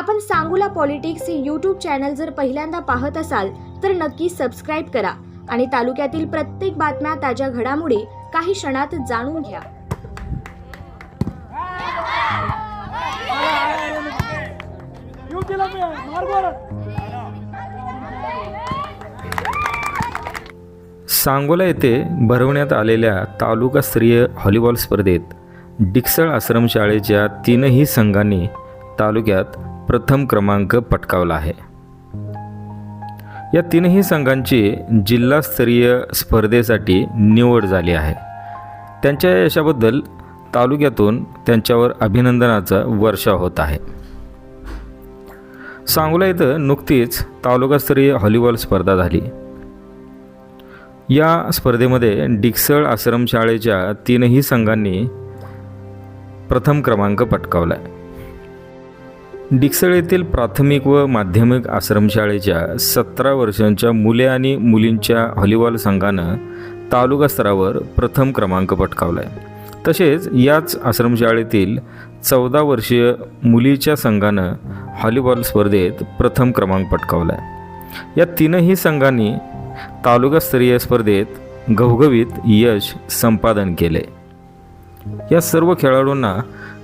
आपण सांगूला पॉलिटिक्स हे यूट्यूब चॅनल जर पहिल्यांदा पाहत असाल तर नक्की सबस्क्राईब करा आणि तालुक्यातील प्रत्येक बातम्या ताज्या घडामोडी काही क्षणात जाणून घ्या. सांगोला येथे भरवण्यात आलेल्या तालुकास्तरीय व्हॉलीबॉल स्पर्धेत डिक्सळ आश्रमशाळेच्या तीनही संघांनी तालुक्यात प्रथम क्रमांक पटकावला आहे. या तीनही संघांची जिल्हास्तरीय स्पर्धेसाठी निवड झाली आहे. त्यांच्या यशाबद्दल तालुक्यातून त्यांच्यावर अभिनंदनाचा वर्षाव होत आहे. सांगोला इथं नुकतीच तालुकास्तरीय व्हॉलीबॉल स्पर्धा झाली. या स्पर्धेमध्ये डिक्सळ आश्रमशाळेच्या तीनही संघांनी प्रथम क्रमांक पटकावला आहे डिक्सळ येथील प्राथमिक व माध्यमिक आश्रमशाळेच्या सतरा वर्षांच्या मुले आणि मुलींच्या व्हॉलीबॉल संघानं तालुका स्तरावर प्रथम क्रमांक पटकावला आहे तसेच याच आश्रमशाळेतील चौदा वर्षीय मुलीच्या संघानं व्हॉलीबॉल स्पर्धेत प्रथम क्रमांक पटकावला आहे या तीनही संघांनी तालुकास्तरीय स्पर्धेत घवघवीत यश संपादन केले या सर्व खेळाडूंना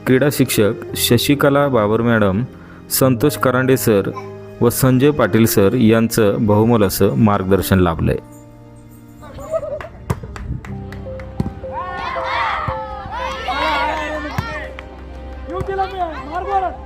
क्रीडा शिक्षक शशिकला बाबर मॅडम संतोष करांडे सर व संजय पाटील सर यांचं बहुमोल असं मार्गदर्शन लाभलं आहे येऊ